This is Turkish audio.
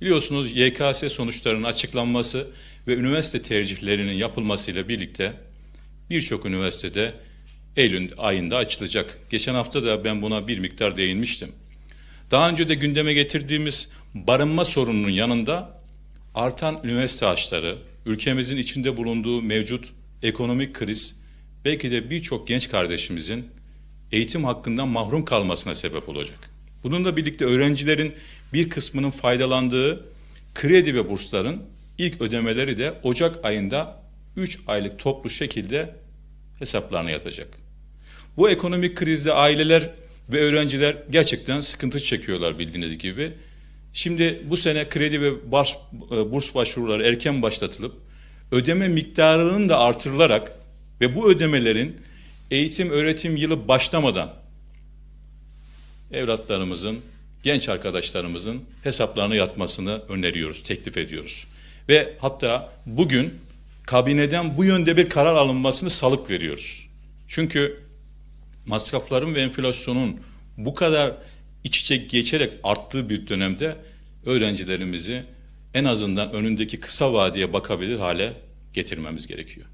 Biliyorsunuz YKS sonuçlarının açıklanması ve üniversite tercihlerinin yapılmasıyla birlikte birçok üniversitede Eylül ayında açılacak. Geçen hafta da ben buna bir miktar değinmiştim. Daha önce de gündeme getirdiğimiz barınma sorununun yanında artan üniversite açları, ülkemizin içinde bulunduğu mevcut ekonomik kriz belki de birçok genç kardeşimizin eğitim hakkından mahrum kalmasına sebep olacak. Bununla birlikte öğrencilerin bir kısmının faydalandığı kredi ve bursların ilk ödemeleri de Ocak ayında 3 aylık toplu şekilde hesaplarına yatacak. Bu ekonomik krizde aileler ve öğrenciler gerçekten sıkıntı çekiyorlar bildiğiniz gibi. Şimdi bu sene kredi ve burs, burs başvuruları erken başlatılıp ödeme miktarının da artırılarak ve bu ödemelerin eğitim öğretim yılı başlamadan evlatlarımızın, genç arkadaşlarımızın hesaplarına yatmasını öneriyoruz, teklif ediyoruz. Ve hatta bugün kabineden bu yönde bir karar alınmasını salık veriyoruz. Çünkü masrafların ve enflasyonun bu kadar iç içe geçerek arttığı bir dönemde öğrencilerimizi en azından önündeki kısa vadeye bakabilir hale getirmemiz gerekiyor.